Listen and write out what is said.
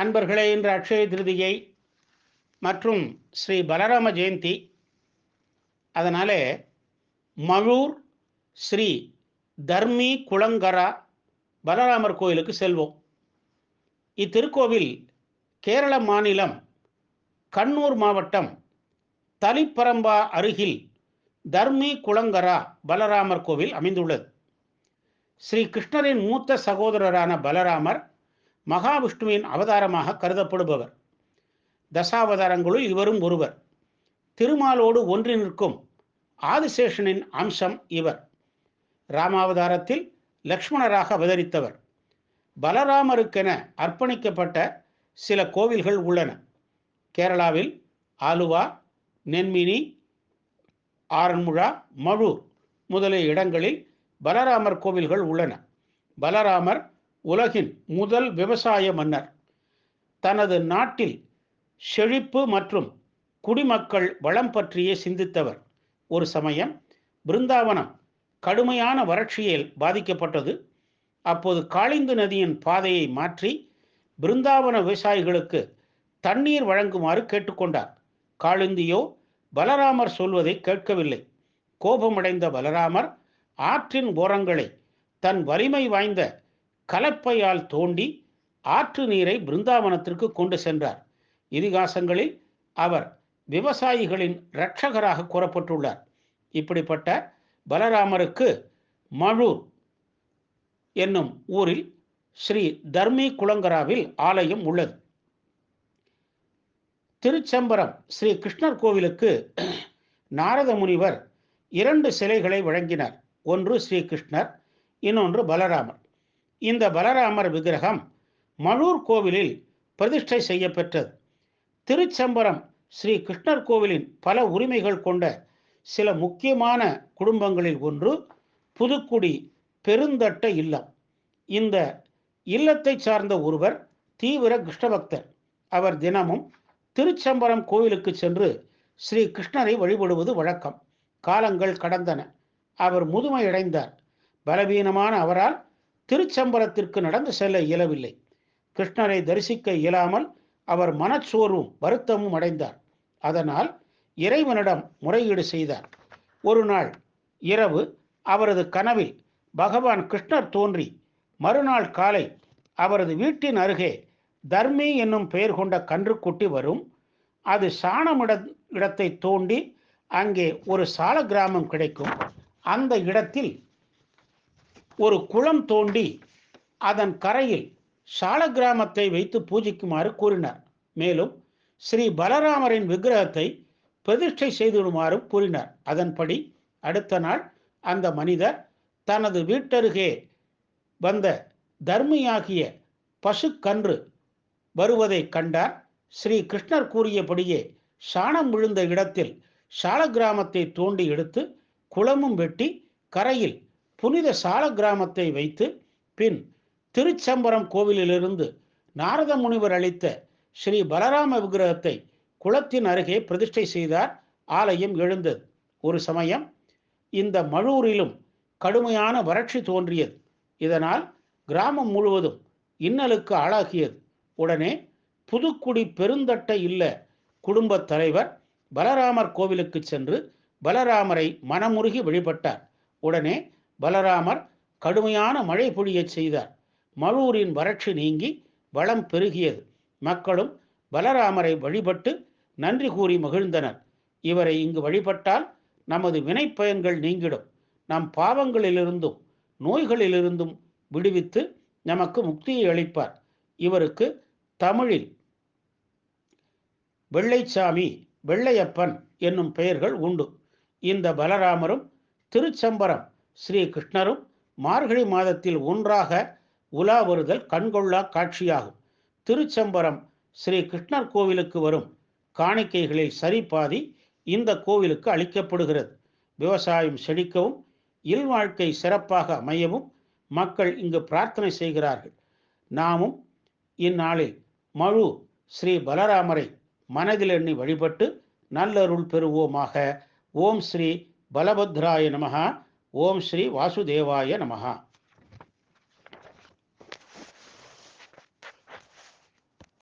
அன்பர்களே இன்று அக்ஷய திருதியை மற்றும் ஸ்ரீ பலராம ஜெயந்தி. அதனாலே மழூர் ஸ்ரீ தர்மி குளங்கரா பலராமர் கோயிலுக்கு செல்வோம். இத்திருக்கோவில் கேரள மாநிலம் கண்ணூர் மாவட்டம் தலிப்பரம்பா அருகில் தர்மி குளங்கரா பலராமர் கோவில் அமைந்துள்ளது. ஸ்ரீ கிருஷ்ணரின் மூத்த சகோதரரான பலராமர் மகாவிஷ்ணுவின் அவதாரமாக கருதப்படுபவர். தசாவதாரங்களுள் இவரும் ஒருவர். திருமாலோடு ஒன்றி நிற்கும் ஆதிசேஷனின் அம்சம் இவர். ராமாவதாரத்தில் லக்ஷ்மணராக அவதரித்தவர். பலராமருக்கென அர்ப்பணிக்கப்பட்ட சில கோவில்கள் உள்ளன. கேரளாவில் ஆலுவா நென்மினி ஆரன்முழா மழூர் முதலிய இடங்களில் பலராமர் கோவில்கள் உள்ளன. பலராமர் உலகின் முதல் விவசாய மன்னர். தனது நாட்டில் செழிப்பு மற்றும் குடிமக்கள் வளம் பற்றியே சிந்தித்தவர். ஒரு சமயம் பிருந்தாவனம் கடுமையான வறட்சியில் பாதிக்கப்பட்டது. அப்போது காளிந்து நதியின் பாதையை மாற்றி பிருந்தாவன விவசாயிகளுக்கு தண்ணீர் வழங்குமாறு கேட்டுக்கொண்டார். காளிந்தியோ பலராமர் சொல்வதை கேட்கவில்லை. கோபமடைந்த பலராமர் ஆற்றின் ஓரங்களை தன் வலிமை வாய்ந்த கலப்பையால் தோண்டி ஆற்று நீரை பிருந்தாவனத்திற்கு கொண்டு சென்றார். இதிகாசங்களில் அவர் விவசாயிகளின் இரட்சகராக கூறப்பட்டுள்ளார். இப்படிப்பட்ட பலராமருக்கு மழூர் என்னும் ஊரில் ஸ்ரீ தர்மி குளங்கராவில் ஆலயம் உள்ளது. திருச்சம்பரம் ஸ்ரீ கிருஷ்ணர் கோவிலுக்கு நாரத முனிவர் இரண்டு சிலைகளை வழங்கினார். ஒன்று ஸ்ரீ கிருஷ்ணர் இன்னொன்று பலராமர். இந்த பலராமர் விக்கிரகம் மலூர் கோவிலில் பிரதிஷ்டை செய்யப்பெற்றது. திருச்சம்பரம் ஸ்ரீ கிருஷ்ணர் கோவிலின் பல உரிமைகள் கொண்ட சில முக்கியமான குடும்பங்களில் ஒன்று புதுக்குடி பெருந்தட்ட இல்லம். இந்த இல்லத்தை சார்ந்த ஒருவர் தீவிர கிருஷ்ணபக்தர். அவர் தினமும் திருச்சம்பரம் கோவிலுக்கு சென்று ஸ்ரீ கிருஷ்ணரை வழிபடுவது வழக்கம். காலங்கள் கடந்தன. அவர் முதுமையடைந்தார். பலவீனமான அவரால் திருச்சம்பரத்திற்கு நடந்து செல்ல இயலவில்லை. கிருஷ்ணரை தரிசிக்க இயலாமல் அவர் மனச்சோர்வும் வருத்தமும் அடைந்தார். அதனால் இறைவனிடம் முறையீடு செய்தார். ஒரு நாள் இரவு அவரது கனவில் பகவான் கிருஷ்ணர் தோன்றி மறுநாள் காலை அவரது வீட்டின் அருகே தர்மி என்னும் பெயர் கொண்ட கன்றுக்குட்டி வரும். அது சாணமிட இடத்தை தோண்டி அங்கே ஒரு சால கிராமம் கிடைக்கும். அந்த இடத்தில் ஒரு குளம் தோண்டி அதன் கரையில் சால கிராமத்தை வைத்து பூஜிக்குமாறு கூறினார். மேலும் ஸ்ரீ பலராமரின் விக்கிரகத்தை பிரதிஷ்டை செய்துவிடுமாறும் கூறினார். அதன்படி அடுத்த நாள் அந்த மனிதர் தனது வீட்டருகே வந்த தர்மியாகிய பசுக்கன்று வருவதை கண்டார். ஸ்ரீ கிருஷ்ணர் கூறியபடியே சாணம் விழுந்த இடத்தில் சால கிராமத்தை தோண்டி எடுத்து குளமும் வெட்டி கரையில் புனித சால கிராமத்தை வைத்து பின் திருச்சம்பரம் கோவிலிலிருந்து நாரத முனிவர் அளித்த ஸ்ரீ பலராம விக்கிரகத்தை குளத்தின் அருகே பிரதிஷ்டை செய்தார். ஆலயம் எழுந்தது. ஒரு சமயம் இந்த மழூரிலும் கடுமையான வறட்சி தோன்றியது. இதனால் கிராமம் முழுவதும் இன்னலுக்கு ஆளாகியது. உடனே புதுக்குடி பெருந்தட்டை இல்ல குடும்பத் தலைவர் பலராமர் கோவிலுக்கு சென்று பலராமரை மனமுருகி வழிபட்டார். உடனே பலராமர் கடுமையான மழை பொழியச் செய்தார். மழூரின் வறட்சி நீங்கி வளம் பெருகியது. மக்களும் பலராமரை வழிபட்டு நன்றி கூறி மகிழ்ந்தனர். இவரை இங்கு வழிபட்டால் நமது வினைப்பயன்கள் நீங்கிடும். நம் பாவங்களிலிருந்தும் நோய்களிலிருந்தும் விடுவித்து நமக்கு முக்தியை அளிப்பார். இவருக்கு தமிழில் வெள்ளைச்சாமி வெள்ளையப்பன் என்னும் பெயர்கள் உண்டு. இந்த பலராமரும் திருச்சம்பரம் ஸ்ரீ கிருஷ்ணரும் மார்கழி மாதத்தில் ஒன்றாக உலா வருதல் கண்கொள்ளா காட்சியாகும். திருச்சம்பரம் ஸ்ரீ கிருஷ்ணர் கோவிலுக்கு வரும் காணிக்கைகளில் சரிபாதி இந்த கோவிலுக்கு அளிக்கப்படுகிறது. விவசாயம் செழிக்கவும் இல்வாழ்க்கை சிறப்பாக அமையவும் மக்கள் இங்கு பிரார்த்தனை செய்கிறார்கள். நாமும் இந்நாளில் மழு ஸ்ரீ பலராமரை மனதில் எண்ணி வழிபட்டு நல்லருள் பெறுவோமாக. ஓம் ஸ்ரீ பலபத்ராய நமகா ஓம் ஸ்ரீ வாசுதேவாய நமகா